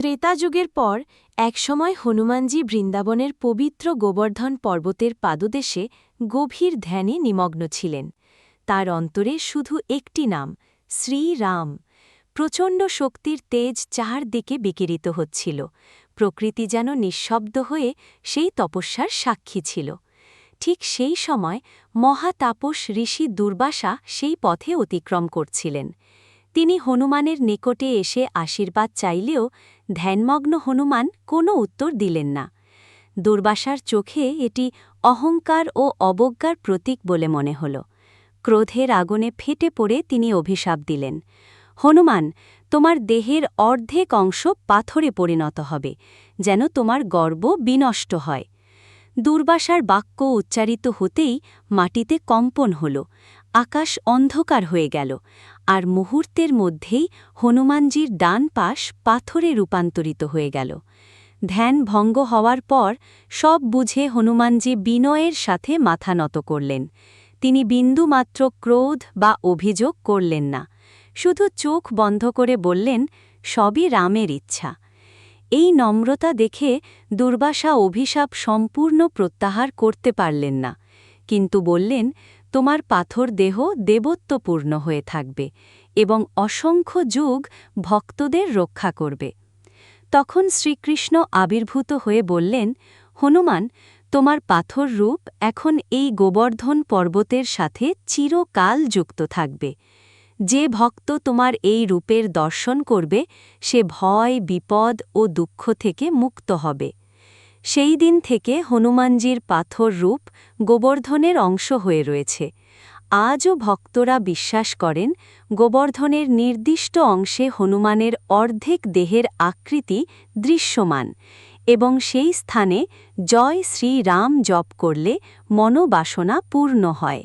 ত্রেতাযুগের পর, একসময় হনুমানজি বৃন্দাবনের পবিত্র গোবর্ধন পর্বতের পাদদেশে গভীর ধ্যানে নিমগ্ন ছিলেন। তার অন্তরে শুধু একটি নাম, শ্রীরাম। প্রচণ্ড শক্তির তেজ চারদিকে বিকিরিত হচ্ছিল। প্রকৃতি যেন নিঃশব্দ হয়ে সেই তপস্যার সাক্ষী ছিল। ঠিক সেই সময় মহাতাপস ঋষি দুর্বাসা সেই পথে অতিক্রম করছিলেন। তিনি হনুমানের নিকটে এসে আশীর্বাদ চাইলেও ধ্যানমগ্ন হনুমান কোনো উত্তর দিলেন না। দুর্বাসার চোখে এটি অহংকার ও অবজ্ঞার প্রতীক বলে মনে হল। ক্রোধের আগুনে ফেটে পড়ে তিনি অভিশাপ দিলেন। হনুমান, তোমার দেহের অর্ধেক অংশ পাথরে পরিণত হবে, যেন তোমার গর্ব বিনষ্ট হয়। দুর্বাসার বাক্য উচ্চারিত হতেই মাটিতে কম্পন হল। আকাশ অন্ধকার হয়ে গেল, আর মুহূর্তের মধ্যেই হনুমানজির ডান পাশ পাথরে রূপান্তরিত হয়ে গেল। ধ্যান ভঙ্গ হওয়ার পর সব বুঝে হনুমানজি বিনয়ের সাথে মাথা নত করলেন। তিনি বিন্দুমাত্র ক্রোধ বা অভিযোগ করলেন না, শুধু চোখ বন্ধ করে বললেন, সবই রামের ইচ্ছা। এই নম্রতা দেখে দুর্বাসা অভিশাপ সম্পূর্ণ প্রত্যাহার করতে পারলেন না, কিন্তু বললেন তোমার পাথর দেহ দেবত্বপূর্ণ হয়ে থাকবে এবং অসংখ্য যুগ ভক্তদের রক্ষা করবে। তখন শ্রীকৃষ্ণ আবির্ভূত হয়ে বললেন, হনুমান, তোমার পাথর রূপ এখন এই গোবর্ধন পর্বতের সাথে চিরকাল যুক্ত থাকবে। যে ভক্ত তোমার এই রূপের দর্শন করবে, সে ভয়, বিপদ ও দুঃখ থেকে মুক্ত হবে। সেই দিন থেকে হনুমানজির পাথর রূপ গোবর্ধনের অংশ হয়ে রয়েছে। আজও ভক্তরা বিশ্বাস করেন, গোবর্ধনের নির্দিষ্ট অংশে হনুমানের অর্ধেক দেহের আকৃতি দৃশ্যমান এবং সেই স্থানে জয় শ্রী রাম জপ করলে মনোবাসনা পূর্ণ হয়।